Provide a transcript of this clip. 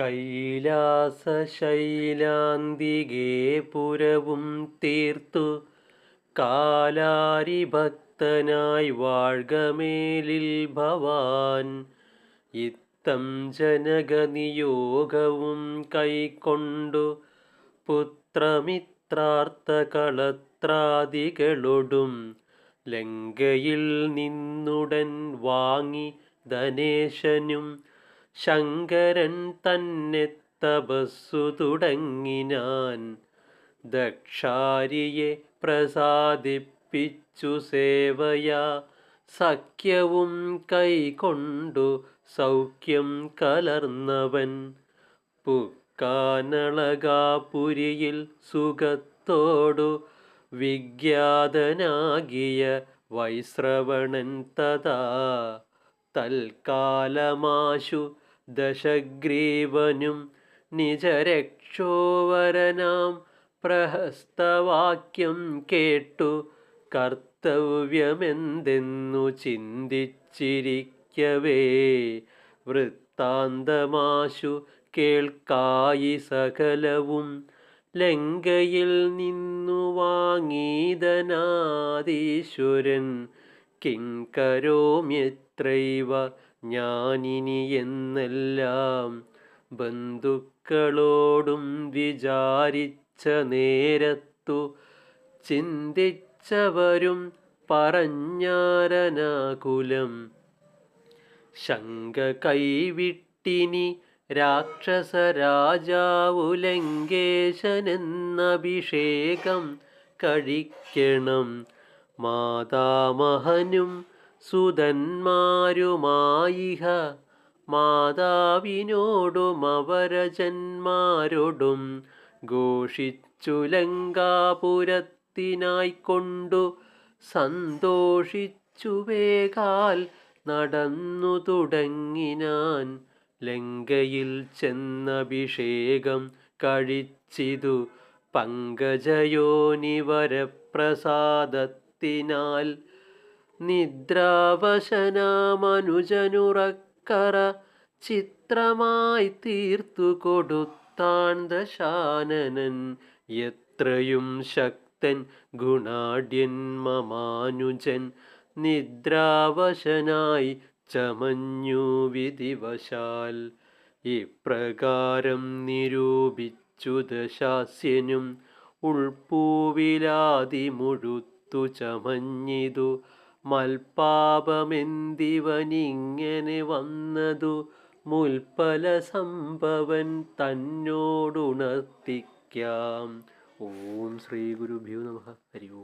കൈലാസശൈലാന്തികേ പുരവും തീർത്തു. കാലാരിഭക്തനായി വാഴ്കമേലിൽ ഭവാൻ. ഇത്തം ജനകനിയോഗവും കൈക്കൊണ്ടു. പുത്രമിത്രാർത്ഥകളത്രാദികളൊടും. ലങ്കയിൽ നിന്നുടൻ വാങ്ങി ധനേശനും ശങ്കരൻ തന്നെ തപസ്സു തുടങ്ങിനാൻ ദക്ഷാരിയെ പ്രസാദിപ്പിച്ചു സേവയാ. സഖ്യവും കൈകൊണ്ടു സൗഖ്യം കലർന്നവൻ പുക്കാനളകാപുരിയിൽ സുഖത്തോടു വിഖ്യാതനാകിയ വൈശ്രവണൻ തഥാ. തൽക്കാലമാശു ദശഗ്രീവനും നിജരക്ഷോവരനാം പ്രഹസ്തവാക്യം കേട്ടു. കർത്തവ്യമെന്തെന്നു ചിന്തിച്ചിരിക്കവേ. വൃത്താന്തമാശു കേൾക്കായി സകലവും ലങ്കയിൽ നിന്നു വാങ്ങീതനാദീശ്വരൻ. കിങ്കരോമ്യത്രൈവ ഞാനിനി എന്നെല്ലാം ബന്ധുക്കളോടും വിചാരിച്ച നേരത്തു ചിന്തിച്ചവരും പറഞ്ഞാരനാകുലം. ശങ്ക കൈവിട്ടിനി രാക്ഷസരാജാവു ലങ്കേശനെന്നഭിഷേകം കഴിക്കണം. മാതാമഹനും സുതന്മാരുമായിഹ മാതാവിനോടും അവരജന്മാരോടും ഘോഷിച്ചു ലങ്കാപുരത്തിനായി കൊണ്ടു സന്തോഷിച്ചു വേഗാൽ നടന്നു തുടങ്ങിനാൻ ലങ്കയിൽ ചെന്നഭിഷേകം കഴിച്ചിതു പങ്കജയോനിവരപ്രസാദത്തിനാൽ നിദ്രാവശനാമനുജനുറക്കറ ചിത്രമായി തീർത്തു കൊടുത്താൻ ദശാനനൻ. എത്രയും ശക്തൻ ഗുണാഢ്യൻ മമാനുജൻ. നിദ്രാവശനായി ചമഞ്ഞു വിധിവശാൽ. ഇപ്രകാരം നിരൂപിച്ചു ദശാസ്യനും. ഉൾപ്പൂവിലാതി മുഴുത്തു ചമഞ്ഞിതു. മൽപാപമെന്തിവനിങ്ങനെ വന്നതു? മുൽപ്പല സംഭവൻ തന്നോടുണർത്തിക്കാം. ഓം ശ്രീ ഗുരുഭ്യോ നമ. ഹരി